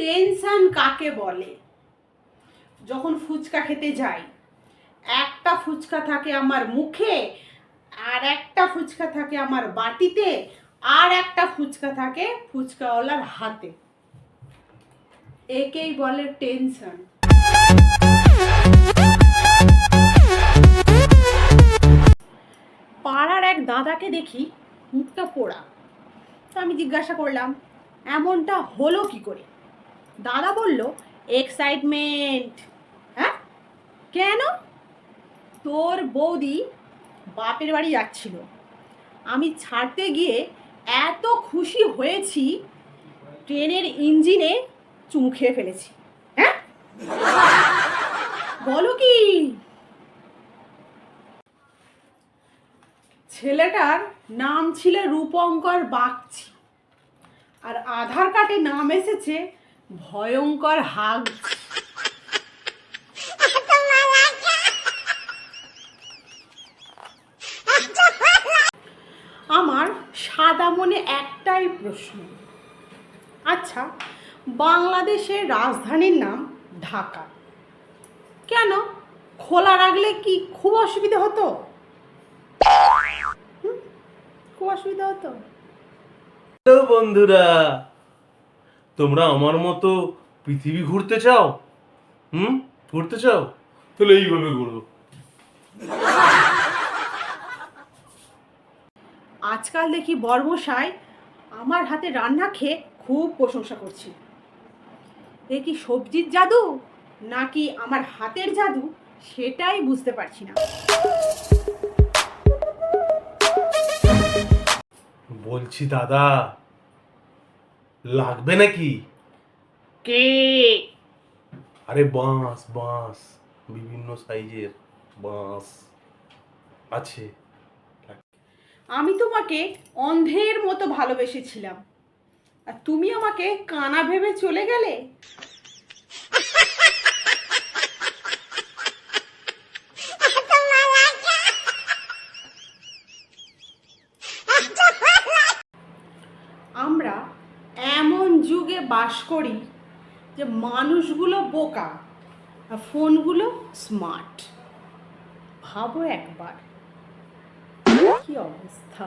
Tension কাকে বলে? যখন ফুচকা খেতে যাই, একটা ফুচকা থাকে আমার মুখে, আর একটা ফুচকা থাকে আমার বাটিতে, আর একটা ফুচকা থাকে ফুচকাওয়ালার হাতে। একেই বলে টেনশন। পাড়ার এক দাদাকে দেখি মুখটা পোড়া। তো আমি জিজ্ঞাসা করলাম, এমনটা হলো কি করে? দাদা বলল এক্সাইটমেন্ট হ্যাঁ? কেন? তোর বৌদি বাপের বাড়ি যাচ্ছিল। আমি ছাড়তে গিয়ে এত খুশি হয়েছি, ট্রেনের ইঞ্জিনে চুমু খেয়ে ফেলেছি। হ্যাঁ? বলো কি? ছেলেটার নাম ছিল রূপঙ্কর বাগচি। আর আধার কার্ডে নাম এসেছে ভয়ঙ্কর হাগ। আমার সাদা মনে একটাই প্রশ্ন। আচ্ছা বাংলাদেশের রাজধানীর নাম ঢাকা। কেন? খোলা রাখলে কি খুব অসুবিধা হতো? খুব অসুবিধা হতো। বন্ধুরা তোমরা আমার মতো পৃথিবী ঘুরতে চাও? হুম? ঘুরতে চাও? তাহলে এইভাবে ঘুরো আজকাল দেখি বর্মশাই আমার হাতে রান্না খেয়ে খুব প্রশংসা করছে। এ কি সবজির জাদু? নাকি আমার হাতের জাদু? সেটাই বুঝতে পারছি না। বলছি দাদা লাগবে নাকি? কে? আরে বাঁশ বাঁশ বিভিন্ন সাইজের বাঁশ আছে। আমি তোমাকে অন্ধের মতো ভালোবেসেছিলাম। আর তুমি আমাকে কানা ভেবে চলে গেলে? বাস করি যে মানুষগুলো বোকা আর ফোনগুলো স্মার্ট। ভাবো একবার কি অবস্থা?